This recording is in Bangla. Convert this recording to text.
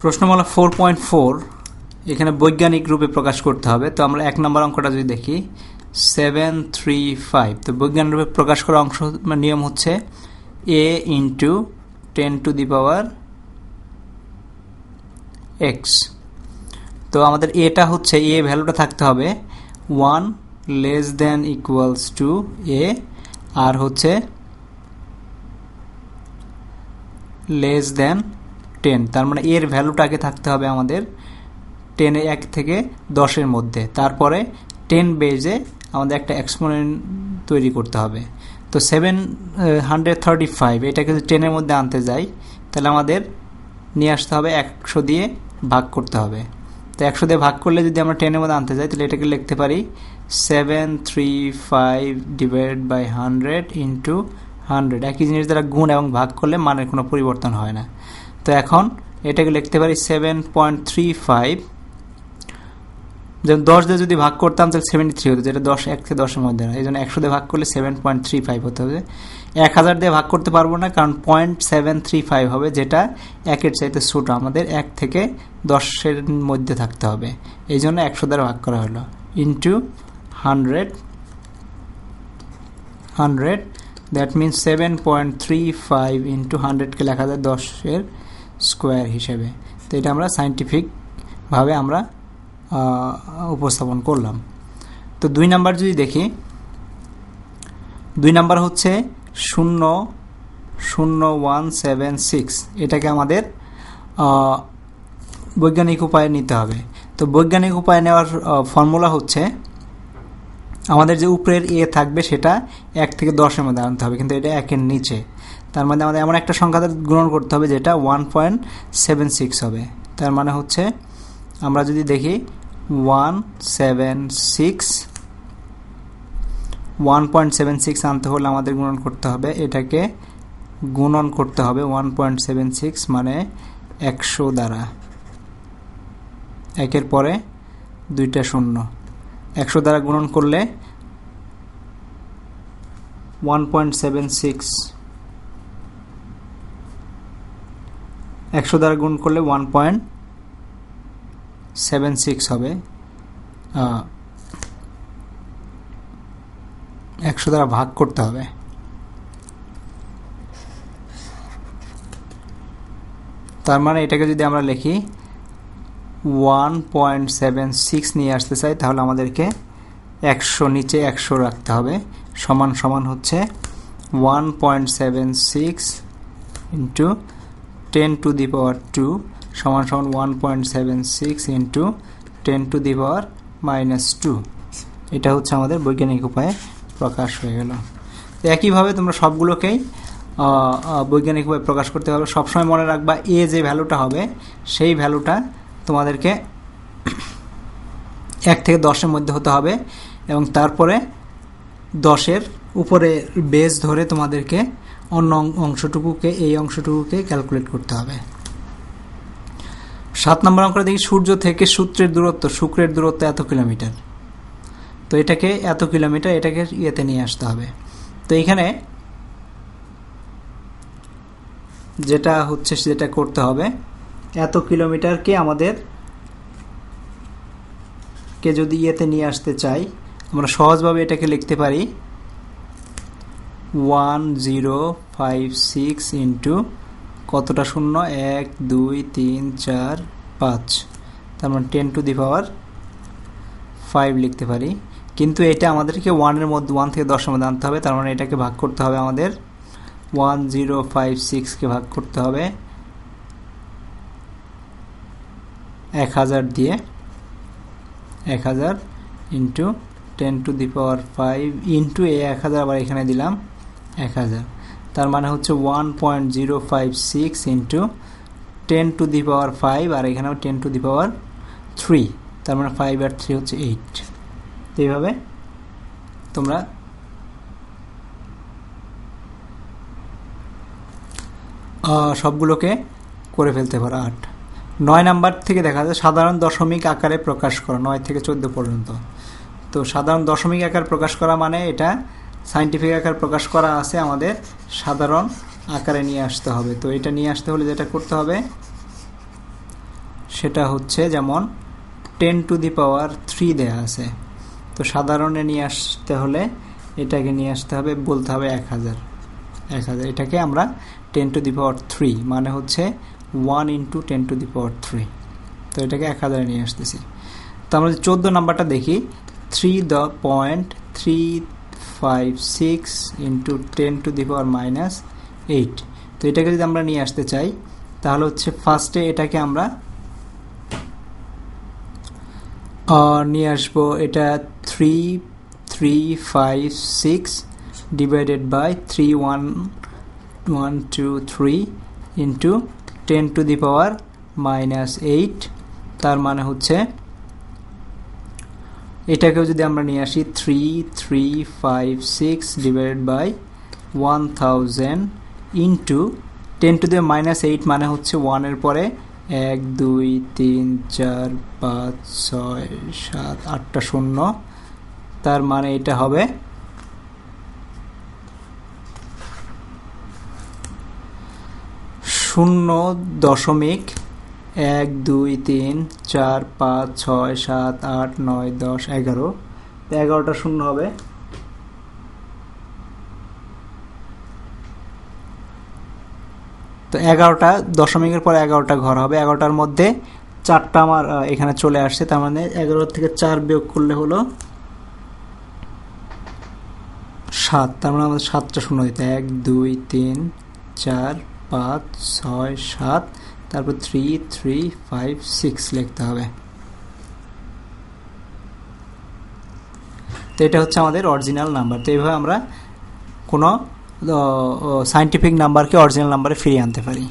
প্রশ্নমালা ফোর পয়েন্ট ফোর এখানে বৈজ্ঞানিক রূপে প্রকাশ করতে হবে। তো আমরা এক নম্বর অঙ্কটা যদি দেখি সেভেন থ্রি ফাইভ তো বৈজ্ঞানিক রূপে প্রকাশ করা অংশ মানে নিয়ম হচ্ছে A into ten to the power X তো আমাদের এটা হচ্ছে এ ভ্যালুটা থাকতে হবে one less than equals to A আর হচ্ছে লেস দেন টেন তার মানে এর ভ্যালুটাকে থাকতে হবে আমাদের টেনে এক থেকে দশের মধ্যে। তারপরে টেন বেজে আমাদের একটা এক্সপোনেন্ট তৈরি করতে হবে। তো সেভেন হান্ড্রেড থার্টি ফাইভ এটাকে যদি টেনের মধ্যে আনতে যাই, তাহলে আমাদের নিয়ে আসতে হবে একশো দিয়ে ভাগ করতে হবে। তো একশো দিয়ে ভাগ করলে যদি আমরা টেনের মধ্যে আনতে যাই, তাহলে এটাকে লিখতে পারি seven three five divide by hundred into hundred একই জিনিস দ্বারা গুণ এবং ভাগ করলে মানের কোনো পরিবর্তন হয় না। তো এখন এটাকে লিখতে পারি সেভেন পয়েন্ট থ্রি ফাইভ যেমন দশ দিয়ে যদি ভাগ করতাম, তাহলে সেভেন্টি থ্রি হতো, যেটা দশ, এক থেকে দশের মধ্যে না। এই জন্য একশো দিয়ে ভাগ করলে সেভেন পয়েন্ট থ্রি ফাইভ হতে হবে। এক হাজার দিয়ে ভাগ করতে পারব না, কারণ পয়েন্ট সেভেন থ্রি ফাইভ হবে, যেটা একের চাইতে ছোটো। আমাদের এক থেকে দশের মধ্যে থাকতে হবে। এই জন্য একশো দ্বারা ভাগ করা হলো। Into hundred hundred that means seven point three five into হান্ড্রেডকে লেখা যায় দশের স্কোয়ার হিসেবে। তো এটা আমরা সাইন্টিফিকভাবে আমরা উপস্থাপন করলাম। তো দুই নাম্বার যদি দেখি, দুই নাম্বার হচ্ছে শূন্য শূন্য ওয়ান সেভেন সিক্স। এটাকে আমাদের বৈজ্ঞানিক উপায়ে নিতে হবে। তো বৈজ্ঞানিক উপায়ে নেওয়ার ফর্মুলা হচ্ছে, আমাদের যে উপরের এ থাকবে সেটা এক থেকে দশের মধ্যে আনতে হবে, কিন্তু এটা একের নিচে। তার মধ্যে আমাদের এমন একটা সংখ্যা গ্রহণ করতে হবে যেটা ওয়ান পয়েন্ট সেভেন সিক্স হবে। তার মানে হচ্ছে আমরা যদি দেখি one seven six one point seven six আনতে হলে আমাদের গুণন করতে হবে। এটাকে গুণন করতে হবে ওয়ান পয়েন্ট সেভেন সিক্স মানে একশো দ্বারা। একের পরে দুইটা শূন্য। একশো দ্বারা গুণন করলে ওয়ান পয়েন্ট সেভেন সিক্স একশো দ্বারা গুণ করলে ওয়ান পয়েন্ট সেভেন সিক্স হবে। একশো দ্বারা ভাগ করতে হবে। তার মানে এটাকে যদি আমরা লিখি ওয়ান পয়েন্ট সেভেন সিক্স নিয়ে আসতে চাই, তাহলে আমাদেরকে একশো নিচে একশো রাখতে হবে। সমান সমান হচ্ছে one point seven six into ten to the power two সমান সমান one point seven six into ten to the power minus two এটা হচ্ছে আমাদের বৈজ্ঞানিক উপায়ে প্রকাশ হয়ে গেল। একইভাবে তোমরা সবগুলোকেই বৈজ্ঞানিক উপায়ে প্রকাশ করতে পারবে। সবসময় মনে রাখবা, এ যে ভ্যালুটা হবে, সেই ভ্যালুটা তোমাদেরকে এক থেকে দশের মধ্যে হতে হবে এবং তারপরে দশের উপরে বেস ধরে তোমাদেরকে অন্য অংশটুকুকে, এই অংশটুকুকে ক্যালকুলেট করতে হবে। সাত নম্বর অঙ্কটা দেখি, সূর্য থেকে সূত্রের দূরত্ব, শুক্রের দূরত্ব এত কিলোমিটার। তো এটাকে এত কিলোমিটার, এটাকে ইয়েতে নিয়ে আসতে হবে। তো এখানে যেটা হচ্ছে, যেটা করতে হবে, এত কিলোমিটারকে আমাদের, কে যদি ইয়েতে নিয়ে আসতে চাই, আমরা সহজভাবে এটাকে লিখতে পারি one zero five six into কতটা শূন্য? এক, দুই, তিন, চার, পাঁচ। তার মানে ten to the power five লিখতে পারি। কিন্তু এটা আমাদেরকে ওয়ানের মধ্যে ওয়ান থেকে দশের মধ্যে আনতে হবে। তার মানে এটাকে ভাগ করতে হবে আমাদের ওয়ান জিরো ফাইভ সিক্সকে ভাগ করতে হবে এক হাজার দিয়ে এক হাজার into ten to the power five into এ এক হাজার আবার এখানে দিলাম। এক হাজার। তার মানে হচ্ছে one point to the power five আর এখানেও ten to the power three তার মানে ফাইভ আর থ্রি হচ্ছে এইট এইভাবে তোমরা সবগুলোকে করে ফেলতে পারো, আট। নয় নাম্বার থেকে দেখা যায় সাধারণ দশমিক আকারে প্রকাশ করা, নয় থেকে চোদ্দ পর্যন্ত। তো সাধারণ দশমিক আকার প্রকাশ করা মানে এটা সাইন্টিফিক আকার প্রকাশ করা আছে আমাদের সাধারণ আকারে নিয়ে আসতে হবে। তো এটা নিয়ে আসতে হলে যেটা করতে হবে, সেটা হচ্ছে যেমন ten to the power three দেয়া আছে। তো সাধারণে নিয়ে আসতে হলে এটাকে নিয়ে আসতে হবে, বলতে হবে এক হাজার। এক হাজার, এটাকে আমরা ten to the power three মানে হচ্ছে one into ten to the power three. তো এটাকে এক হাজারে নিয়ে আসতেছি। তো আমরা চোদ্দ নাম্বারটা দেখি, three the point three five six into ten to the power minus eight তো এটাকে যদি আমরা নিয়ে আসতে চাই, তাহলে হচ্ছে ফার্স্টে এটাকে আমরা নিয়ে আসব এটা three three five six divided by three one one two three into ten to the power minus eight তার মানে হচ্ছে এটাকেও যদি আমরা নিয়ে আসি three three five six divided by one thousand into ten to the minus eight মানে হচ্ছে ওয়ানের পরে এক, দুই, তিন, চার, পাঁচ, ছয়, সাত, আটটা শূন্য। তার মানে এটা হবে শূন্য দশমিক এক, দুই, তিন, চার, পাঁচ, ছয়, সাত, আট, নয়, দশ, এগারো। তো এগারোটা শূন্য হবে। তো এগারোটা, দশমিকের পর এগারোটা ঘর হবে। এগারোটার মধ্যে চারটা আমার এখানে চলে আসছে। তার মানে এগারো থেকে চার বিয়োগ করলে হলো সাত। তার মানে আমাদের সাতটা শূন্য দিতে এক, দুই, তিন, চার, পাঁচ, ছয়, সাত। তারপর থ্রি থ্রি ফাইভ সিক্স লিখতে হবে। তো এটা হচ্ছে আমাদের অরিজিনাল নাম্বার তো এইভাবে আমরা কোনো সাইন্টিফিক নাম্বারকে অরিজিনাল নাম্বারে ফিরিয়ে আনতে পারি।